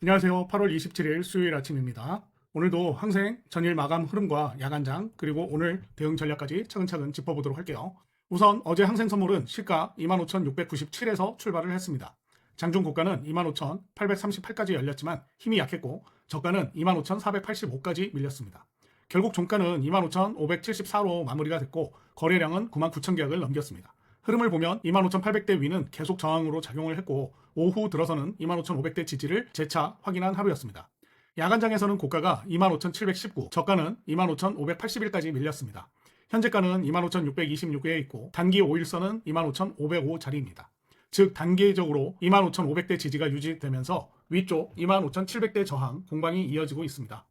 안녕하세요. 8월 27일 수요일 아침입니다. 오늘도 항생 전일 마감 흐름과 야간장 그리고 오늘 대응 전략까지 차근차근 짚어보도록 할게요. 우선 어제 항생 선물은 시가 25,697에서 출발을 했습니다. 장중 고가는 25,838까지 열렸지만 힘이 약했고 저가는 25,485까지 밀렸습니다. 결국 종가는 25,574로 마무리가 됐고 거래량은 99,000 계약을 넘겼습니다. 흐름을 보면 25,800대 위는 계속 저항으로 작용을 했고 오후 들어서는 25,500대 지지를 재차 확인한 하루였습니다. 야간장에서는 고가가 25,719, 저가는 25,581까지 밀렸습니다. 현재가는 25,626에 있고 단기 5일선은 25,505 자리입니다. 즉 단기적으로 25,500대 지지가 유지되면서 위쪽 25,700대 저항 공방이 이어지고 있습니다.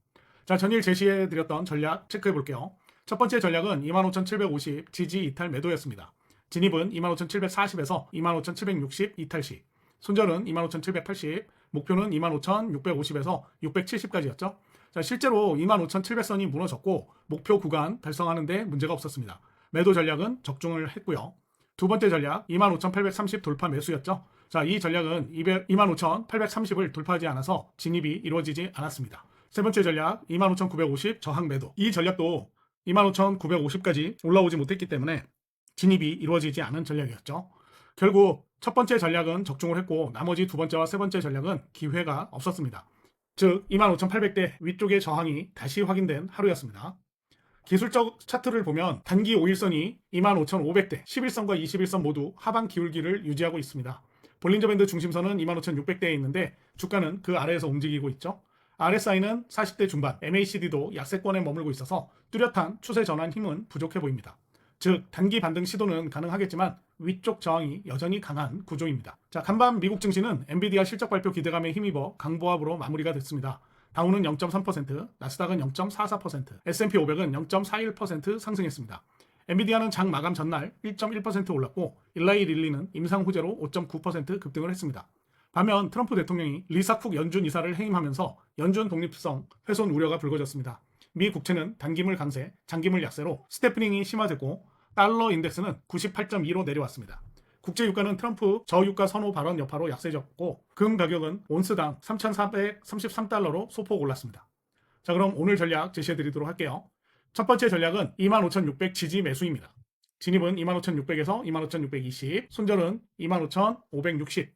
자, 전일 제시해드렸던 전략 체크해 볼게요. 첫 번째 전략은 25,750 지지 이탈 매도였습니다. 진입은 25,740에서 25,760 이탈 시, 손절은 25,780, 목표는 25,650에서 670까지였죠. 자, 실제로 25,700선이 무너졌고 목표 구간 달성하는데 문제가 없었습니다. 매도 전략은 적중을 했고요. 두 번째 전략 25,830 돌파 매수였죠. 자, 이 전략은 25,830을 돌파하지 않아서 진입이 이루어지지 않았습니다. 세 번째 전략 25,950 저항 매도. 이 전략도 25,950까지 올라오지 못했기 때문에 진입이 이루어지지 않은 전략이었죠. 결국 첫 번째 전략은 적중을 했고 나머지 두 번째와 세 번째 전략은 기회가 없었습니다. 즉 25,800대 위쪽의 저항이 다시 확인된 하루였습니다. 기술적 차트를 보면 단기 5일선이 25,500대, 11선과 21선 모두 하방 기울기를 유지하고 있습니다. 볼린저 밴드 중심선은 25,600대에 있는데 주가는 그 아래에서 움직이고 있죠. RSI는 40대 중반, MACD도 약세권에 머물고 있어서 뚜렷한 추세 전환 힘은 부족해 보입니다. 즉 단기 반등 시도는 가능하겠지만 위쪽 저항이 여전히 강한 구조입니다. 자 간밤 미국 증시는 엔비디아 실적 발표 기대감에 힘입어 강보합으로 마무리가 됐습니다. 다우는 0.3%, 나스닥은 0.44%, S&P 500은 0.41% 상승했습니다. 엔비디아는 장 마감 전날 1.1% 올랐고 일라이 릴리는 임상 후제로 5.9% 급등을 했습니다. 반면 트럼프 대통령이 리사쿡 연준 이사를 해임하면서 연준 독립성 훼손 우려가 불거졌습니다. 미 국채는 단기물 강세, 장기물 약세로 스태프닝이 심화됐고 달러 인덱스는 98.2로 내려왔습니다. 국제 유가는 트럼프 저유가 선호 발언 여파로 약세졌고 금 가격은 온스당 3,433달러로 소폭 올랐습니다. 자 그럼 오늘 전략 제시해 드리도록 할게요. 첫 번째 전략은 25,600 지지 매수입니다. 진입은 25,600에서 25,620, 손절은 25,560,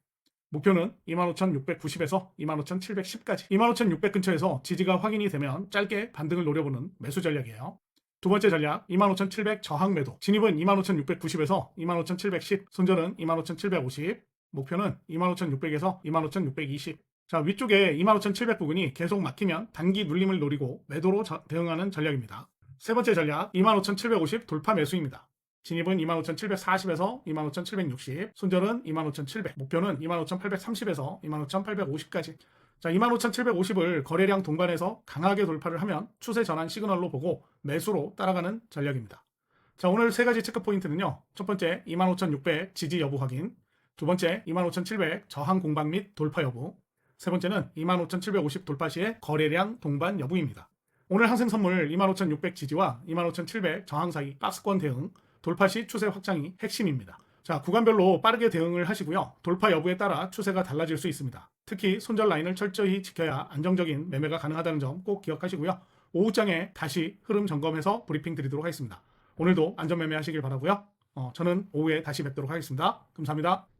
목표는 25,690에서 25,710까지. 25,600 근처에서 지지가 확인이 되면 짧게 반등을 노려보는 매수 전략이에요. 두 번째 전략 25,700 저항 매도. 진입은 25,690에서 25,710, 손절은 25,750, 목표는 25,600에서 25,620. 자, 위쪽에 25,700 부분이 계속 막히면 단기 눌림을 노리고 매도로 저- 대응하는 전략입니다. 세 번째 전략 25,750 돌파 매수입니다. 진입은 25,740에서 25,760, 손절은 25,700, 목표는 25,830에서 25,850까지. 자, 25,750을 거래량 동반해서 강하게 돌파를 하면 추세 전환 시그널로 보고 매수로 따라가는 전략입니다. 자, 오늘 세 가지 체크 포인트는요. 첫 번째, 25,600 지지 여부 확인. 두 번째, 25,700 저항 공방 및 돌파 여부. 세 번째는 25,750 돌파 시의 거래량 동반 여부입니다. 오늘 항생 선물 25,600 지지와 25,700 저항 사이 박스권 대응, 돌파 시 추세 확장이 핵심입니다. 자, 구간별로 빠르게 대응을 하시고요. 돌파 여부에 따라 추세가 달라질 수 있습니다. 특히 손절 라인을 철저히 지켜야 안정적인 매매가 가능하다는 점 꼭 기억하시고요. 오후장에 다시 흐름 점검해서 브리핑 드리도록 하겠습니다. 오늘도 안전 매매 하시길 바라고요. 어, 저는 오후에 다시 뵙도록 하겠습니다. 감사합니다.